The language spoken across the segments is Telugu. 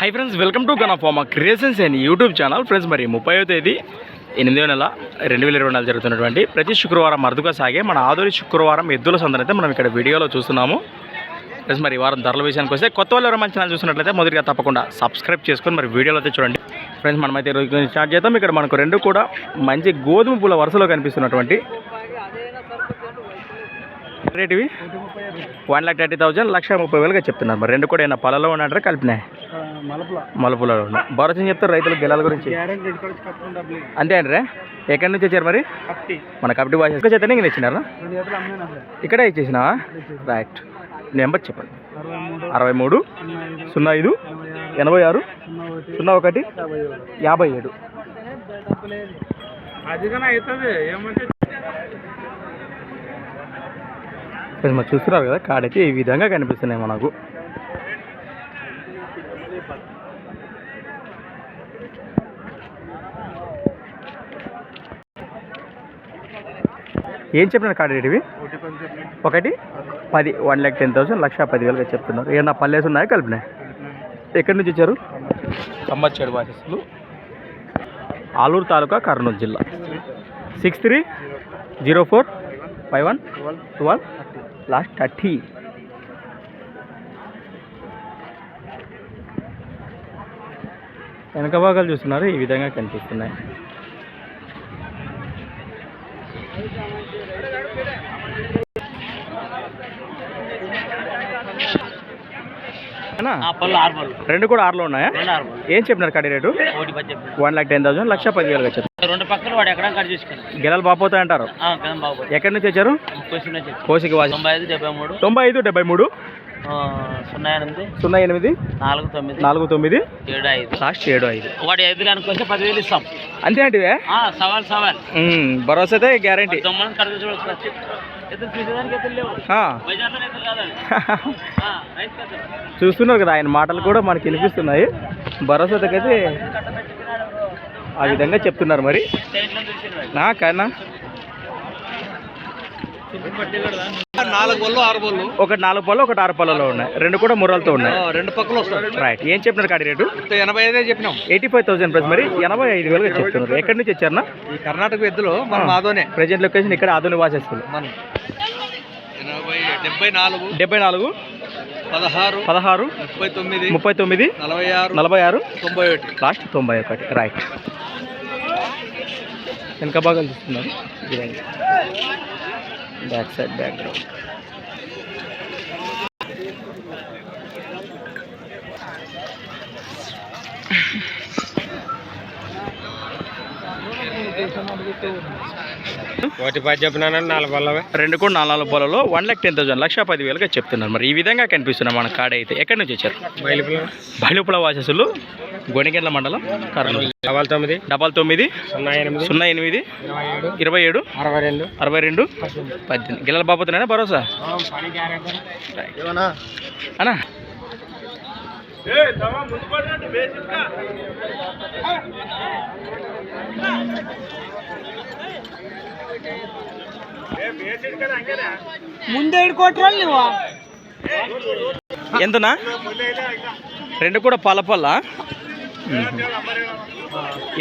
Hi friends welcome to gun creations and YouTube channel friends మరి ముప్పైవ తేదీ ఎనిమిదవ నెల రెండు వేల ఇరవై నెల జరుగుతున్నటువంటి ప్రతి శుక్రవారం అరుదుగా సాగే మన ఆదోరి శుక్రవారం ఎద్దుల సందన అయితే మనం ఇక్కడ వీడియోలో చూస్తున్నాము. ఫ్రెండ్స్ మరి వారం ధరల విషయానికి వస్తే కొత్త వాళ్ళు ఎవరైనా ఛానల్ చూసినట్లయితే మొదటిగా తప్పకుండా సబ్స్క్రైబ్ చేసుకొని మరి వీడియోలో అయితే చూడండి. ఫ్రెండ్స్ మనమైతే ఈరోజు స్టార్ట్ చేద్దాం. ఇక్కడ మనకు రెండు కూడా మంచి గోధుమ పూల వరుసలో కనిపిస్తున్నటువంటి రేట్ ఇవి? వన్ లాక్ థర్టీ థౌసండ్ లక్ష ముప్పై వేలుగా చెప్తున్నారు మరి. రెండు కూడా ఏమైనా పొలంలో ఉన్నాయంటారా కలిపినాయి? మలుపులో. ఉన్నాయి భరోసా చెప్తారు రైతుల గెలాల గురించి. అంతే అండి ఎక్కడి నుంచి వచ్చారు మరి? మన కబడ్డీ బాగా ఎక్కువ చేతనే ఇంక ఇచ్చినారా ఇక్కడే ఇచ్చేసినావా? రైట్. నెంబర్ చెప్పండి. అరవై మూడు సున్నా ఐదు ఎనభై ఆరు సున్నా ఒకటి యాభై ఏడు. యాభై అవుతుంది. ఏమంటే ఫ్రెండ్స్ మరి చూస్తున్నారు కదా కాడైతే ఈ విధంగా కనిపిస్తున్నాయి మనకు. ఏం చెప్పినారు కాడ రేట్ ఇవి? ఒకటి పది వన్ ల్యాక్ టెన్ థౌసండ్ లక్ష పదివేలుగా చెప్తున్నారు. ఏమన్నా పల్లెస్ ఉన్నాయా కలిపినాయి? ఎక్కడి నుంచి వచ్చారు? కమ్మచ్చేడు వాసస్సులు ఆలూరు తాలూకా కర్నూలు జిల్లా. Six three zero four five one twelve. Last thirty. వెనక భాగాలు చూస్తున్నారు ఈ విధంగా కనిపిస్తున్నాయి. రెండు కూడా ఆరులో ఉన్నాయా? ఏం చెప్పినారు కడి rate? One lakh ten thousand లక్ష పదివేలుగా చెప్తారు రెండు పక్కన గెలలు బాపోతాయి అంటారు. ఎక్కడి నుంచి వచ్చారు? కోసికి తొంభై ఐదు డెబ్బై మూడు. సున్నా ఎనిమిది. సున్నా ఎనిమిది? నాలుగు తొమ్మిది. నాలుగు తొమ్మిది? ఏడు ఐదు. లాస్ట్ ఏడు ఐదు. వాడు ఐదు పదివేలు ఇస్తాం. అంతే అంటే సవాల్ సవాల్. భరోసా అయితే గ్యారంటీ. చూస్తున్నారు కదా ఆయన మాటలు కూడా మనకి వినిపిస్తున్నాయి. భరోసాకైతే ఆ విధంగా చెప్తున్నారు మరి. స్టేట్లో చూసిర్రు. నా కన్నా? నాలుగు బళ్ళు ఆరు బళ్ళు. ఒకటి నాలుగు పళ్ళు ఒకటి ఆరు పళ్ళలో ఉన్నాయి. రెండు కూడా ముర్రలతో ఉన్నాయి. రెండు పక్కలు వస్తాయి. రైట్ ఏం చెప్పినారు కాడి రేటు? ఎనభై ఐదే చెప్పినాం. ఎయిటీ ఫైవ్ థౌసండ్ ప్రైస్ మరి ఎనభై ఐదు వేలుగా చెప్తున్నారు. ఎక్కడి నుంచి వచ్చారన్నా? ఈ కర్ణాటక ఎద్దులు మన మాధవనే ప్రజెంట్ లొకేషన్ ఇక్కడ ఆధునిక వాసేస్తుంది మన. డెబ్బై నాలుగు. డెబ్బై నాలుగు. పదహారు పదహారు ముప్పై తొమ్మిది ముప్పై తొమ్మిది నలభై ఆరు నలభై ఆరు తొంభై ఒకటి. లాస్ట్ తొంభై ఒకటి రైట్ వెనక భాగాలు చూస్తున్నారు బ్యాక్ సైడ్ బ్యాక్ గ్రౌండ్ ఒకటి పది చెప్పినాను నాలుగు వల్లవే రెండు కూడా నాలుగు పొలలో వన్ లాక్ టెన్ థౌసండ్ లక్ష పదివేలుగా చెప్తున్నారు. మరి ఈ విధంగా కనిపిస్తున్నాయి మన కాడ అయితే ఎక్కడి నుంచి వచ్చారు? బయలుపుల. వాసస్సులు గొనిగెండ్ల మండలం కర్నూలు. డబల్ తొమ్మిది. డబల్ తొమ్మిది సున్నా ఎనిమిది. సున్నా ఎనిమిది ఇరవై ఏడు. అరవై రెండు. అరవై రెండు పద్దెనిమిది. గిల్లల బాబోతున్నాయా భరోసా? అన్నా? ముందే కొట్టరాలు నువ్వు? ఎంతనా? రెండు కూడా పల్ల పల్ల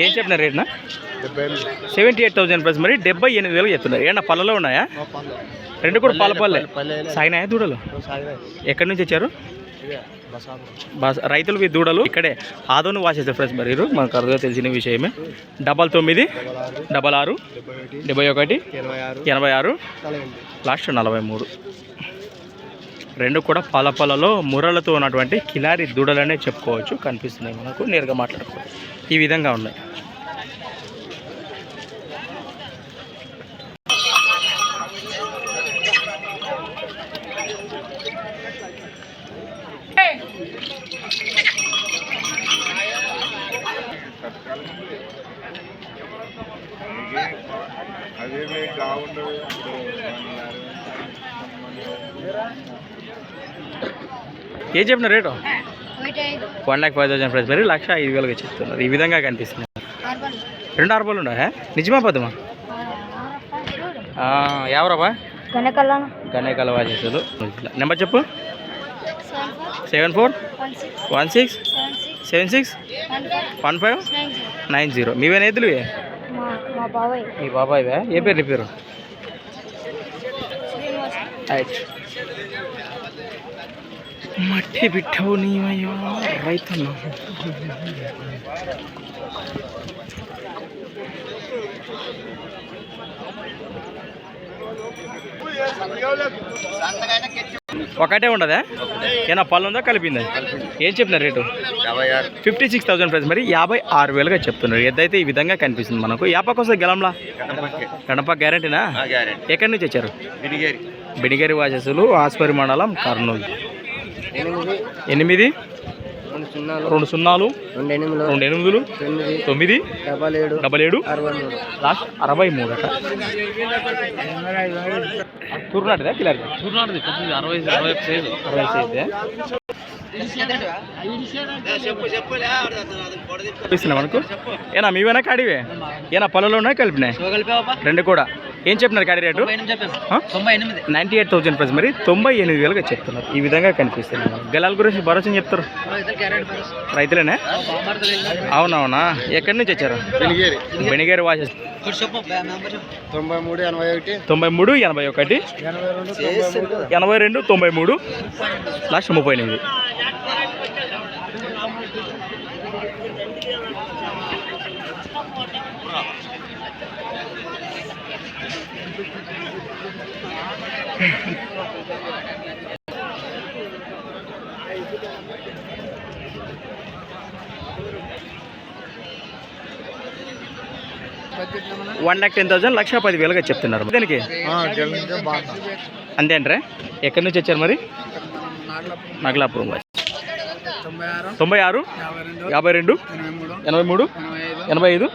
ఏం చెప్పినారు రేట్నా? సెవెంటీ ఎయిట్ థౌసండ్ ప్లస్ మరి డెబ్బై ఎనిమిది వేలు చెప్తున్నారు. ఏమన్నా పళ్ళలో ఉన్నాయా? రెండు కూడా పల్ల పల్లె సాగినాయా దూడలు? ఎక్కడి నుంచి వచ్చారు? రైతులు ఈ దూడలు ఇక్కడే. ఆదోని వాసేస్తారు ఫ్రెండ్స్ మరి మనకు అరుదుగా తెలిసిన విషయమే. డబల్ తొమ్మిది డబల్ ఆరు డెబ్బై ఒకటి ఎనభై ఆరు లాస్ట్ నలభై మూడు. రెండు కూడా పాల పాలలో ముర్రలతో ఉన్నటువంటి కిలారి దూడలనే చెప్పుకోవచ్చు. కనిపిస్తున్నాయి మనకు. నేరుగా మాట్లాడుకోవచ్చు. ఈ విధంగా ఉన్నాయి. ఏం చెప్పిన rate? One lakh five thousand price. మరి లక్ష ఐదు వేలుగా చెప్తున్నారు ఈ విధంగా కనిపిస్తుంది. రెండు ఆరుపాలు ఉన్నాయా? నిజమా పదమా? ఎవరబ్బా? వెనకల్లాను గణేకాల వాచేసులు నెంబర్ చెప్పు. Seven four? One six. Seven six? One five. Nine zero. మీవేనా ఎద్దులు మా మా బాబాయ్. మీ బాబాయ్వే? ఏ పేరు నీ పేరు? మట్టి బిట్టవు నీవయ్యో. రైతన్నా. ఒకటే ఉండదా? ఏనా పళ్ళు ఉందా కలిపిందా? ఏం చెప్పినారు rate? Fifty six thousand price. మరి యాభై ఆరు వేలుగా చెప్తున్నారు. ఎద్దైతే ఈ విధంగా కనిపిస్తుంది మనకు. యాపకు వస్తుంది గెలంలా? గణప గ్యారంటీనా? ఎక్కడి నుంచి వచ్చారు? బిడిగేరి. వాసస్సులు ఆస్పరి మండలం కర్నూలు. ఎనిమిది? రెండు సున్నాలు రెండు ఎనిమిది. ఎనిమిదిలు తొమ్మిది. డబల్ ఏడు. డబల్ ఏడు అరవై మూడు. లాస్ట్ అరవై మూడు అట. తూర్నాటిదా కిలర్ చూడండి అరవై అరవై సైజు. అరవై సైజే. మనకు? ఏనా మీవేనా కాడివే ఏనా పొలంలో ఉన్నాయి కలిపినాయి? రెండు కూడా. ఏం చెప్పినారు కాడి rate? Ninety eight thousand price. మరి తొంభై ఎనిమిది వేలుగా చెప్తున్నారు. ఈ విధంగా కనిపిస్తుంది. గెలాల గురించి భరోసా చెప్తారు? రైతులేనే? అవునవునా? ఎక్కడి నుంచి వచ్చారు? బెనిగేరి. వాచెస్ తొంభై మూడు ఎనభై ఒకటి. తొంభై మూడు ఎనభై ఒకటి. ఎనభై రెండు తొంభై మూడు. లాస్ట్ ముప్పై ఎనిమిది. వన్ ల్యాక్ టెన్ థౌసండ్ లక్ష పది వేలుగా చెప్తున్నారు. దానికి? అంతేంట్రా ఎక్కడి నుంచి వచ్చారు మరి? నగలాపురం తొంభై ఆరు యాభై రెండు ఎనభై మూడు ఎనభై ఐదు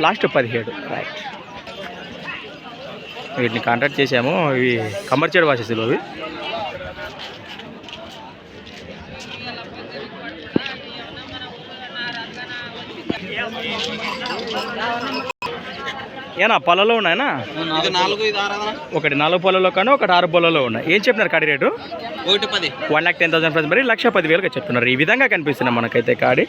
లాస్ట్ పదిహేడు రైట్ వీటిని కాంటాక్ట్ చేసాము ఇవి కమర్షియల్ వాసెస్లు అవి. ఏనా పొలలో ఉన్నాయనా? ఒకటి నాలుగు పొలలో కానీ ఒకటి ఆరు పొలలో ఉన్నాయి. ఏం చెప్పినారు కాడి రేటు? ఒకటి పది. One lakh ten thousand price మరి లక్ష పది వేలుగా చెప్తున్నారు ఈ విధంగా కనిపిస్తున్నాయి మనకైతే కాడి.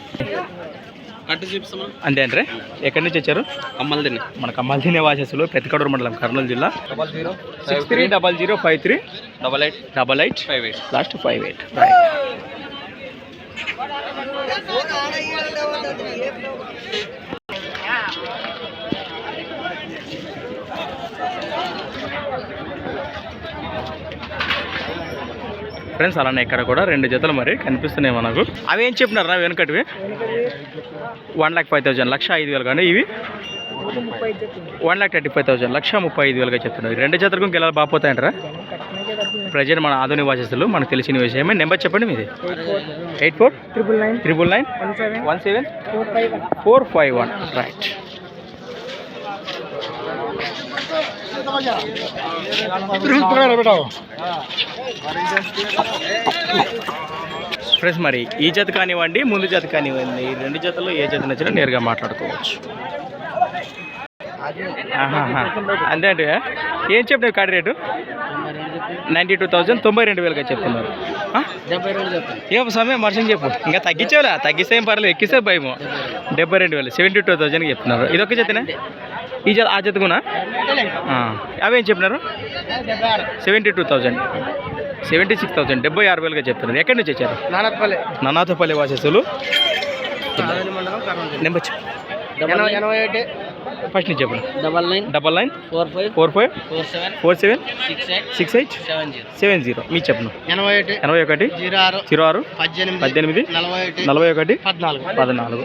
అంతే అంటే ఎక్కడి నుంచి వచ్చారు? అమ్మలు తిని. మన కమ్మల్దినే వాసెస్లు పెద్దకడూరు మండలం కర్నూలు జిల్లా. Double zero six three double zero five three double eight double eight five eight last five eight right friends అలానే ఇక్కడ కూడా రెండు జతలు మరి కనిపిస్తున్నాయి మనకు. అవి ఏం చెప్పినారు నా వెనుకటివి? వన్ లాక్ ఫైవ్ థౌసండ్ లక్ష ఐదు వేలు కానీ ఇవి? One lakh thirty five thousand లక్ష ముప్పై ఐదు వేలుగా చెప్తున్నారు. ఈ రెండు జతలకు గెలాలు బాగుపోతాయంటారా ప్రజెంట్ మన ఆధునిక వాసెస్లు మనకు తెలిసిన విషయమే. నెంబర్ చెప్పండి మీది. Eight four triple nine triple nine one seven one seven four five one four five one right friends మరి ఈ జత కానివ్వండి ముందు జత కానివ్వండి ఈ రెండు జతల్లో ఏ జత నచ్చినా నేరుగా మాట్లాడుకోవచ్చు. అంతే అంటే ఏం చెప్పినావు కాడి రేటు? నైంటీ టూ థౌజండ్ తొంభై రెండు వేలుగా చెప్తున్నారు. ఆ? ఏ సమయం వర్షం చెప్పు. ఇంకా తగ్గించేవరా తగ్గిస్తే ఏం పర్లేదు ఎక్కిస్తే భయము. డెబ్బై రెండు వేలు సెవెంటీ టూ థౌజండ్కి చెప్తున్నారు. ఇదొక జతనే? ఈ జత ఆ జతకునా? అవేం చెప్పినారు? Seventy two thousand. Seventy six thousand. డెబ్బై ఆరు వేలుగా చెప్తున్నారు. ఎక్కడి నుంచి వచ్చారు? నానపల్లి ననాథపల్లి వాసస్సులు నెంబర్ ఎనభై ఒకటి. ఫస్ట్ నుంచి చెప్పండి. Double nine. Double nine. Four five. Four five. Four seven. Four seven. Six eight. Six eight. Seven zero. Seven zero. మీ చెప్పను ఎనభై ఒకటి. ఎనభై ఒకటి. జీరో ఆరు. జీరో ఆరు. పద్దెనిమిది. పద్దెనిమిది. నలభై ఒకటి. నలభై ఒకటి. పద్నాలుగు. పద్నాలుగు.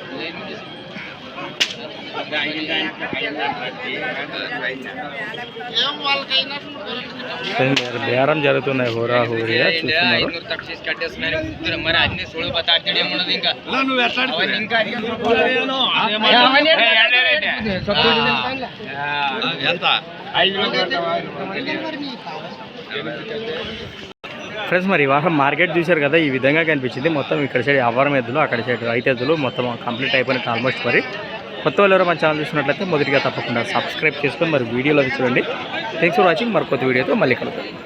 బేరం జరుగుతున్నాయి హోరా హోరియా చూస్తున్నారు మరి అన్ని సోడు బతాడు ఏమున్నది ఇంకా అవన్నీ ఇంకా ఫ్రెండ్స్ మరి ఈ వారం మార్కెట్ చూశారు కదా ఈ విధంగా కనిపించింది మొత్తం ఇక్కడ సైడ్ అవ్వరం ఎద్దులు అక్కడ సైడ్ రైతు ఎద్దులు మొత్తం కంప్లీట్ అయిపోయినట్టు ఆల్మోస్ట్ మరి కొత్త వాళ్ళు ఎవరో మన ఛానల్ చూసినట్లయితే మొదటిగా తప్పకుండా సబ్స్క్రైబ్ చేసుకొని మరి వీడియోలో చూడండి. థ్యాంక్స్ ఫర్ వాచింగ్ మరి కొత్త వీడియోతో మళ్ళీ కలుగుతాం